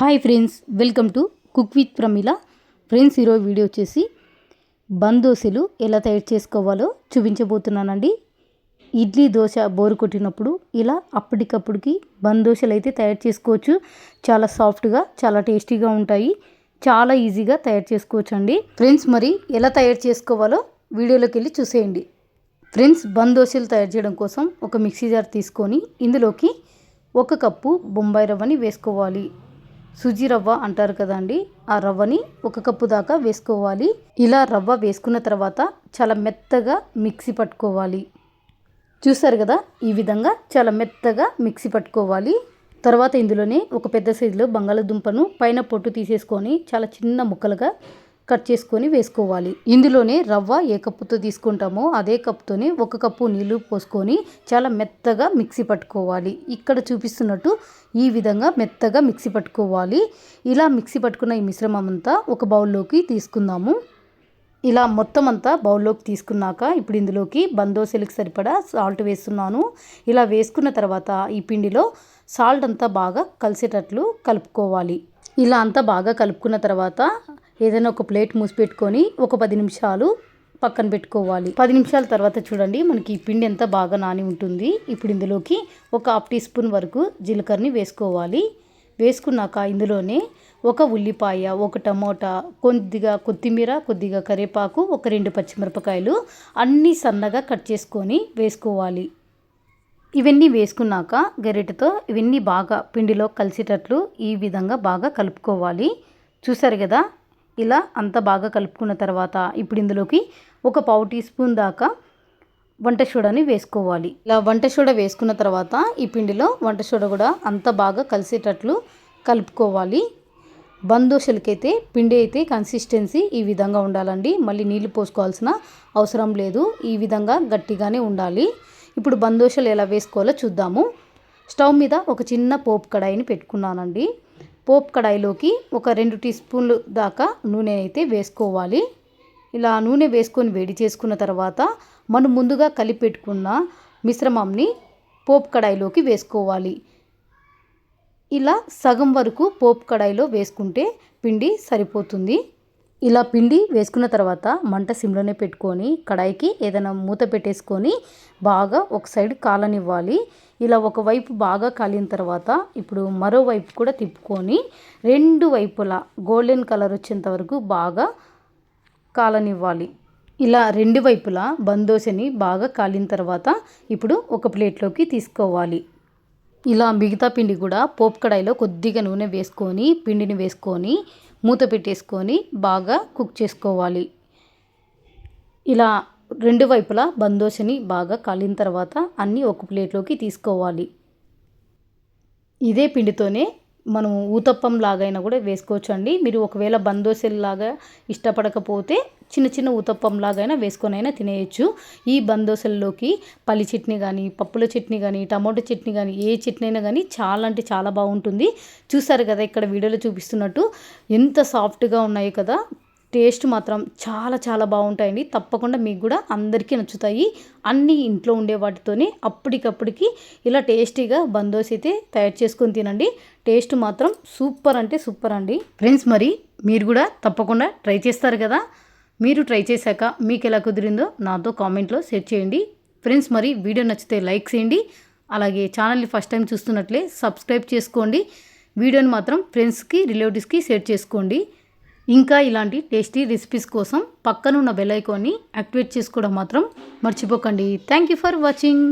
Hi friends welcome to cook with Pramila. Friends ఈరోజు video వచ్చేసి బందోసెలు ఎలా తయారు చేసుకోవాలో చూపించబోతున్నానండి. ఇడ్లీ దోశ బోరు కొట్టినప్పుడు ఇలా అప్పటికప్పుడుకి బందోసెలు అయితే తయారు చేసుకోవచ్చు. చాలా సాఫ్ట్గా చాలా టేస్టీగా ఉంటాయి. చాలా ఈజీగా తయారు చేసుకోవచ్చు అండి ఫ్రెండ్స్ మరి ఎలా తయారు చేసుకోవాలో వీడియోలోకి వెళ్ళి చూసేయండి. ఫ్రెండ్స్ బందోసెలు తయారు చేయడం కోసం ఒక మిక్సీ జార్ తీసుకొని ఇందులోకి ఒక కప్పు బొంబాయి రవ్వని వేసుకోవాలి. సుజీ రవ్వ అంటారు కదండి. ఆ రవ్వని ఒక కప్పు దాకా వేసుకోవాలి. ఇలా రవ్వ వేసుకున్న తర్వాత చాలా మెత్తగా మిక్సీ పట్టుకోవాలి. చూసారు కదా? ఈ విధంగా చాలా మెత్తగా మిక్సీ పట్టుకోవాలి. తర్వాత ఇందులోనే ఒక పెద్ద సైజులో బంగాళదుంపను పైన పొట్టు తీసేసుకొని చాలా చిన్న ముక్కలుగా కట్ చేసుకొని వేసుకోవాలి. ఇందులోనే రవ్వ ఏ కప్పుతో తీసుకుంటామో అదే కప్పుతోనే ఒక కప్పు నీళ్ళు పోసుకొని చాలా మెత్తగా మిక్సీ పట్టుకోవాలి. ఇక్కడ చూపిస్తున్నట్టు ఈ విధంగా మెత్తగా మిక్సీ పట్టుకోవాలి. ఇలా మిక్సీ పట్టుకున్న ఈ మిశ్రమం అంతా ఒక బౌల్లోకి తీసుకుందాము. ఇలా మొత్తం అంతా బౌల్లోకి తీసుకున్నాక ఇప్పుడు ఇందులోకి బందోసెలకు సరిపడా సాల్ట్ వేస్తున్నాను. ఇలా వేసుకున్న తర్వాత ఈ పిండిలో సాల్ట్ అంతా బాగా కలిసేటట్లు కలుపుకోవాలి. ఇలా అంతా బాగా కలుపుకున్న తర్వాత ఏదైనా ఒక ప్లేట్ మూసి పెట్టుకొని ఒక పది నిమిషాలు పక్కన పెట్టుకోవాలి. పది నిమిషాల తర్వాత చూడండి మనకి ఈ పిండి ఎంత బాగా నాని ఉంటుంది. ఇప్పుడు ఇందులోకి ఒక హాఫ్ టీ స్పూన్ వరకు జీలకర్రని వేసుకోవాలి. వేసుకున్నాక ఇందులోనే ఒక ఉల్లిపాయ ఒక టమోటా కొద్దిగా కొత్తిమీర కొద్దిగా కరివేపాకు ఒక రెండు పచ్చిమిరపకాయలు అన్నీ సన్నగా కట్ చేసుకొని వేసుకోవాలి. ఇవన్నీ వేసుకున్నాక గరిటెతో ఇవన్నీ బాగా పిండిలో కలిసేటట్లు ఈ విధంగా బాగా కలుపుకోవాలి. చూసారు కదా? ఇలా అంత బాగా కలుపుకున్న తర్వాత ఇప్పుడు ఇందులోకి ఒక పావు టీ స్పూన్ దాకా వంట సోడాని వేసుకోవాలి. ఇలా వంట సోడా వేసుకున్న తర్వాత ఈ పిండిలో వంట సోడా కూడా అంత బాగా కలిసేటట్లు కలుపుకోవాలి. బందోషలకైతే పిండి అయితే కన్సిస్టెన్సీ ఈ విధంగా ఉండాలండి. మళ్ళీ నీళ్ళు పోసుకోవాల్సిన అవసరం లేదు. ఈ విధంగా గట్టిగానే ఉండాలి. ఇప్పుడు బందోషలు ఎలా వేసుకోవాలో చూద్దాము. స్టవ్ మీద ఒక చిన్న పోపు కడాయిని పెట్టుకున్నానండి. పోపు కడాయిలోకి ఒక రెండు టీ స్పూన్లు దాకా నూనె అయితే వేసుకోవాలి. ఇలా నూనె వేసుకొని వేడి చేసుకున్న తర్వాత మనం ముందుగా కలిపి పెట్టుకున్న మిశ్రమంని పోపు కడాయిలోకి వేసుకోవాలి. ఇలా సగం వరకు పోపు కడాయిలో వేసుకుంటే పిండి సరిపోతుంది. ఇలా పిండి వేసుకున్న తర్వాత మంట సిమ్లోనే పెట్టుకొని కడాయికి ఏదైనా మూత పెట్టేసుకొని బాగా ఒక సైడ్ కాలనివ్వాలి. ఇలా ఒకవైపు బాగా కాలిన తర్వాత ఇప్పుడు మరోవైపు కూడా తిప్పుకొని రెండు వైపులా గోల్డెన్ కలర్ వచ్చేంత వరకు బాగా కాలనివ్వాలి. ఇలా రెండు వైపులా బందోసని బాగా కాలిన తర్వాత ఇప్పుడు ఒక ప్లేట్లోకి తీసుకోవాలి. ఇలా మిగతా పిండి కూడా పోపు కడాయిలో కొద్దిగా నూనె వేసుకొని పిండిని వేసుకొని మూత పెట్టేసుకొని బాగా కుక్ చేసుకోవాలి. ఇలా రెండు వైపులా బందోసని బాగా కాలిన తర్వాత అన్నీ ఒక ప్లేట్లోకి తీసుకోవాలి. ఇదే పిండితోనే మనం ఊతప్పం లాగైనా కూడా వేసుకోవచ్చు అండి మీరు ఒకవేళ బందోసెల్లాగా ఇష్టపడకపోతే చిన్న చిన్న ఊతప్పం లాగైనా వేసుకొని అయినా తినేయచ్చు. ఈ బందోసల్లోకి పల్లి చట్నీ కానీ పప్పుల చట్నీ కానీ టమాటో చట్నీ కానీ ఏ చట్నీ అయినా కానీ చాలా అంటే చాలా బాగుంటుంది. చూసారు కదా ఇక్కడ వీడియోలో చూపిస్తున్నట్టు ఎంత సాఫ్ట్గా ఉన్నాయి కదా. టేస్ట్ మాత్రం చాలా చాలా బాగుంటాయండి. తప్పకుండా మీకు కూడా అందరికీ నచ్చుతాయి. అన్నీ ఇంట్లో ఉండే వాటితోనే అప్పటికప్పటికి ఇలా టేస్టీగా బందోస్ అయితే తయారు చేసుకొని తినండి. టేస్ట్ మాత్రం సూపర్ అంటే సూపర్ అండి. ఫ్రెండ్స్ మరి మీరు కూడా తప్పకుండా ట్రై చేస్తారు కదా? మీరు ట్రై చేశాక మీకు ఎలా కుదిరిందో నాతో కామెంట్లో షేర్ చేయండి. ఫ్రెండ్స్ మరి వీడియో నచ్చితే లైక్ చేయండి. అలాగే ఛానల్ని ఫస్ట్ టైం చూస్తున్నట్లే సబ్స్క్రైబ్ చేసుకోండి. వీడియోని మాత్రం ఫ్రెండ్స్కి రిలేటివ్స్కి షేర్ చేసుకోండి. ఇంకా ఇలాంటి టేస్టీ రెసిపీస్ కోసం పక్కనున్న బెల్ ఐకాన్ని యాక్టివేట్ చేసుకోవడం మాత్రం మర్చిపోకండి. Thank you for watching